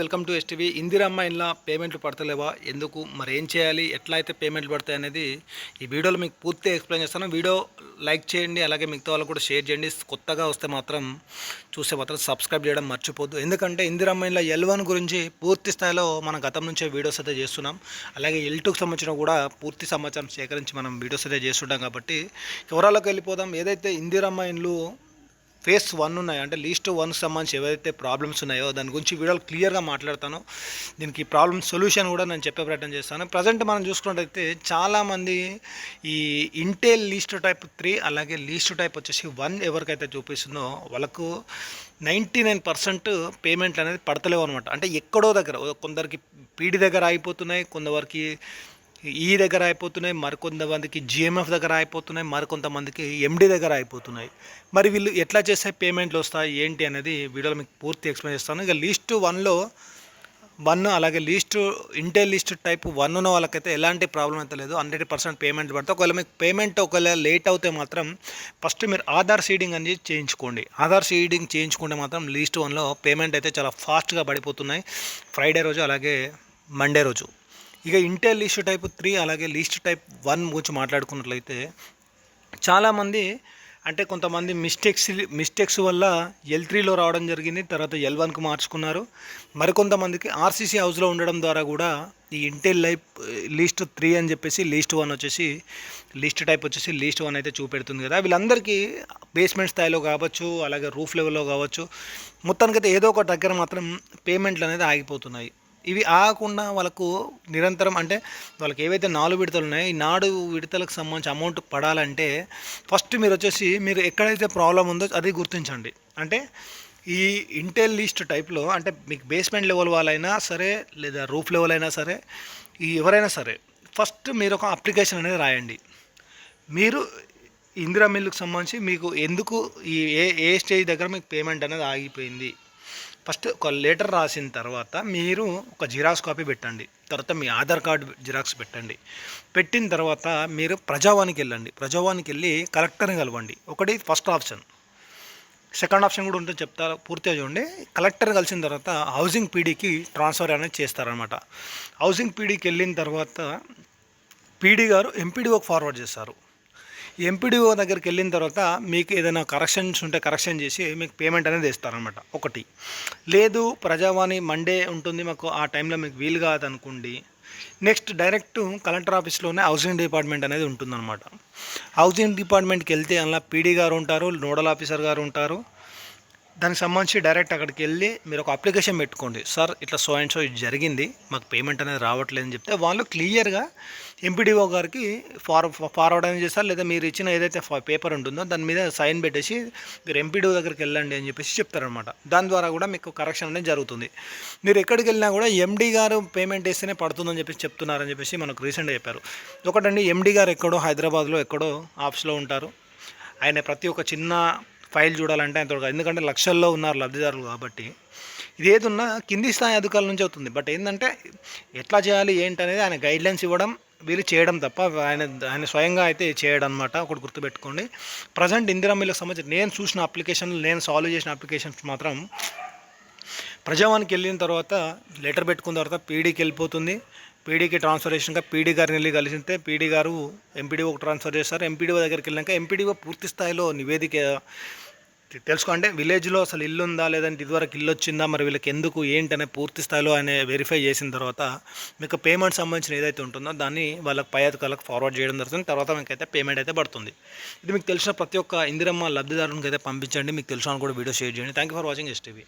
Welcome to STV. Indiramma ఇంట్లో పేమెంట్లు పడతలేవా? ఎందుకు? మరి ఏం చేయాలి? ఎట్లా అయితే పేమెంట్లు పడతాయి అనేది ఈ వీడియోలో మీకు పూర్తిగా ఎక్స్ప్లెయిన్ చేస్తాను. వీడియో లైక్ చేయండి అలాగే మిగతా వాళ్ళు కూడా షేర్ చేయండి. కొత్తగా వస్తే మాత్రం చూసే మాత్రం సబ్స్క్రైబ్ చేయడం మర్చిపోద్దు. ఎందుకంటే ఇందిరమ్మ ఇంట్లో ఎల్ వన్ గురించి పూర్తి స్థాయిలో మన గతం నుంచే వీడియోస్ అయితే చేస్తున్నాం. అలాగే ఎల్ టూకి సంబంధించిన కూడా పూర్తి సమాచారం సేకరించి మనం వీడియోస్ అయితే చేస్తుంటాం కాబట్టి వివరాలకు వెళ్ళిపోదాం. ఏదైతే ఇందిరమ్మ ఇండ్లు ఫేస్ వన్ ఉన్నాయి. అంటే లీస్ట్ వన్ సంబంధించి ఏవైతే ప్రాబ్లమ్స్ ఉన్నాయో దాని గురించి వీడియోలు క్లియర్గా మాట్లాడతాను. దీనికి ప్రాబ్లమ్ సొల్యూషన్ కూడా నేను చెప్పే ప్రయత్నం చేస్తాను. ప్రజెంట్ మనం చూసుకున్నట్టయితే చాలామంది ఈ ఇంటెల్ లీస్ట్ టైప్ త్రీ అలాగే లీస్ట్ టైప్ వచ్చేసి వన్ ఎవరికైతే చూపిస్తుందో వాళ్ళకు నైంటీ నైన్ పర్సెంట్ పేమెంట్ అనేది పడతలేవు అనమాట అంటే ఎక్కడో దగ్గర కొందరికి పీడి దగ్గర అయిపోతున్నాయి కొందరికి ఈ దగ్గర అయిపోతున్నాయి మరికొంతమందికి జిఎంఎఫ్ దగ్గర అయిపోతున్నాయి మరికొంతమందికి ఎండి దగ్గర అయిపోతున్నాయి. మరి వీళ్ళు ఎట్లా చేస్తే పేమెంట్లు వస్తాయి ఏంటి అనేది వీడియోలో మీకు పూర్తి ఎక్స్ప్లెయిన్ చేస్తాను. ఇక లిస్ట్ వన్లో వన్ అలాగే list intel list type one ఉన్న వాళ్ళకైతే ఎలాంటి ప్రాబ్లం అయితే లేదు. హండ్రెడ్ పర్సెంట్ పేమెంట్ పడితే ఒకవేళ మీకు పేమెంట్ ఒకవేళ లేట్ అవుతే మాత్రం ఫస్ట్ మీరు ఆధార్ సీడింగ్ అనేది చేయించుకోండి. ఆధార్ సీడింగ్ చేయించుకుంటే మాత్రం లీస్ట్ వన్లో పేమెంట్ అయితే చాలా ఫాస్ట్గా పడిపోతున్నాయి. ఫ్రైడే రోజు అలాగే మండే రోజు. ఇక ఇంటెల్ లిస్ట్ టైప్ త్రీ అలాగే లీస్ట్ టైప్ వన్ గురించి మాట్లాడుకున్నట్లయితే చాలామంది అంటే కొంతమంది మిస్టేక్స్ మిస్టేక్స్ వల్ల ఎల్ త్రీలో రావడం జరిగింది తర్వాత ఎల్ వన్కి మార్చుకున్నారు. మరికొంతమందికి ఆర్సీసీ హౌస్లో ఉండడం ద్వారా కూడా ఈ ఇంటెల్ లైఫ్ లీస్ట్ త్రీ అని చెప్పేసి లీస్ట్ వన్ వచ్చేసి లీస్ట్ టైప్ వచ్చేసి లీస్ట్ వన్ అయితే చూపెడుతుంది కదా. వీళ్ళందరికీ బేస్మెంట్ స్థాయిలో కావచ్చు అలాగే రూఫ్ లెవెల్లో కావచ్చు మొత్తానికైతే ఏదో ఒక దగ్గర మాత్రం పేమెంట్లు అనేది ఆగిపోతున్నాయి. ఇవి ఆగకుండా వాళ్ళకు నిరంతరం అంటే వాళ్ళకి ఏవైతే నాలుగు విడతలు ఉన్నాయో ఈ నాలుగు విడతలకు సంబంధించి అమౌంట్ పడాలంటే ఫస్ట్ మీరు వచ్చేసి మీరు ఎక్కడైతే ప్రాబ్లం ఉందో అది గుర్తించండి. అంటే ఈ ఇంటెల్ లిస్ట్ టైప్లో అంటే మీకు బేస్మెంట్ లెవెల్ వాళ్ళైనా సరే లేదా రూఫ్ లెవెల్ అయినా సరే ఈ ఎవరైనా సరే ఫస్ట్ మీరు ఒక అప్లికేషన్ అనేది రాయండి. మీరు ఇందిరా మిల్లుకు సంబంధించి మీకు ఎందుకు ఈ ఏ ఏ స్టేజ్ దగ్గర మీకు పేమెంట్ అనేది ఆగిపోయింది? ఫస్ట్ ఒక లెటర్ రాసిన తర్వాత మీరు ఒక జిరాక్స్ కాపీ పెట్టండి. తర్వాత మీ ఆధార్ కార్డు జిరాక్స్ పెట్టండి. పెట్టిన తర్వాత మీరు ప్రజావానికి వెళ్ళండి. ప్రజావానికి వెళ్ళి కలెక్టర్ని కలవండి. ఒకటి ఫస్ట్ ఆప్షన్. సెకండ్ ఆప్షన్ కూడా ఉంటుంది చెప్తా పూర్తిగా చూడండి. కలెక్టర్ కలిసిన తర్వాత హౌసింగ్ పీడీకి ట్రాన్స్ఫర్ అనేది చేస్తారనమాట హౌసింగ్ పీడీకి వెళ్ళిన తర్వాత పీడీ గారు ఎంపీడీఓకి ఫార్వర్డ్ చేస్తారు. ఎంపీడీఓ దగ్గరికి వెళ్ళిన తర్వాత మీకు ఏదైనా కరెక్షన్స్ ఉంటే కరెక్షన్ చేసి మీకు పేమెంట్ అనేది ఇస్తారనమాట ఒకటి. లేదు ప్రజావాణి మండే ఉంటుంది మాకు ఆ టైంలో మీకు వీలు కాదనుకోండి. నెక్స్ట్ డైరెక్ట్ కలెక్టర్ ఆఫీస్లోనే హౌసింగ్ డిపార్ట్మెంట్ అనేది ఉంటుందన్నమాట. హౌసింగ్ డిపార్ట్మెంట్కి వెళ్తే అలా పీడీ గారు ఉంటారు నోడల్ ఆఫీసర్ గారు ఉంటారు. దానికి సంబంధించి డైరెక్ట్ అక్కడికి వెళ్ళి మీరు ఒక అప్లికేషన్ పెట్టుకోండి. సార్ ఇట్లా సో అండ్ సో ఇది జరిగింది మాకు పేమెంట్ అనేది రావట్లేదు అని చెప్తే వాళ్ళు క్లియర్గా ఎంపీడీఓ గారికి ఫార్ ఫార్వర్డ్ అనేది చేస్తారు. లేదా మీరు ఇచ్చిన ఏదైతే పేపర్ ఉంటుందో దాని మీద సైన్ పెట్టేసి మీరు ఎంపీడీఓ దగ్గరికి వెళ్ళండి అని చెప్పేసి చెప్తారనమాట దాని ద్వారా కూడా మీకు కరెక్షన్ అనేది జరుగుతుంది. మీరు ఎక్కడికి వెళ్ళినా కూడా ఎండీ గారు పేమెంట్ వేస్తేనే పడుతుందని చెప్పేసి చెప్తున్నారని చెప్పేసి మనకు రీసెంట్గా చెప్పారు. ఒకటండి ఎండీ గారు ఎక్కడో హైదరాబాద్లో ఎక్కడో ఆఫీస్లో ఉంటారు. ఆయన ప్రతి ఒక్క చిన్న ఫైల్ చూడాలంటే ఆయన ఎందుకంటే లక్షల్లో ఉన్నారు లబ్ధిదారులు కాబట్టి. ఇది ఏదున్నా ఉన్నా కింది స్థాయి అధికారుల నుంచి అవుతుంది. బట్ ఏంటంటే ఎట్లా చేయాలి ఏంటి అనేది ఆయన గైడ్లైన్స్ ఇవ్వడం వీళ్ళు చేయడం తప్ప ఆయన ఆయన స్వయంగా అయితే చేయడం అనమాట ఒకటి గుర్తుపెట్టుకోండి. ప్రజెంట్ ఇందిరా మిల్లకు సంబంధించి నేను చూసిన అప్లికేషన్లు నేను సాల్వ్ చేసిన అప్లికేషన్స్ మాత్రం ప్రజావానికి వెళ్ళిన తర్వాత లెటర్ పెట్టుకున్న తర్వాత పీడీకి వెళ్ళిపోతుంది. పీడీకి ట్రాన్స్ఫర్ పీడీ గారిని వెళ్ళి కలిసితే పీడీ గారు ఎంపీడీఓకి ట్రాన్స్ఫర్ చేస్తారు. ఎంపీడీఓ దగ్గరికి వెళ్ళాక ఎంపీడీఓ పూర్తి స్థాయిలో నివేదిక తెలుసుకోండి విలేజ్లో అసలు ఇల్లు ఉందా లేదంటే ఇదివరకు ఇల్లు వచ్చిందా మరి వీళ్ళకి ఎందుకు ఏంటనే పూర్తి స్థాయిలో ఆయన వెరిఫై చేసిన తర్వాత మీకు పేమెంట్ సంబంధించిన ఏదైతే ఉంటుందో దాన్ని వాళ్ళకి పై అధికారులకు ఫార్వర్డ్ చేయడం జరుగుతుంది. తర్వాత మీకైతే పేమెంట్ అయితే పడుతుంది. ఇది మీకు తెలిసిన ప్రతి ఒక్క ఇందిరమ్మ లబ్ధిదారునికి అయితే పంపించండి. మీకు తెలుసు కూడా వీడియో షేర్ చేయండి. Thank you for watching STV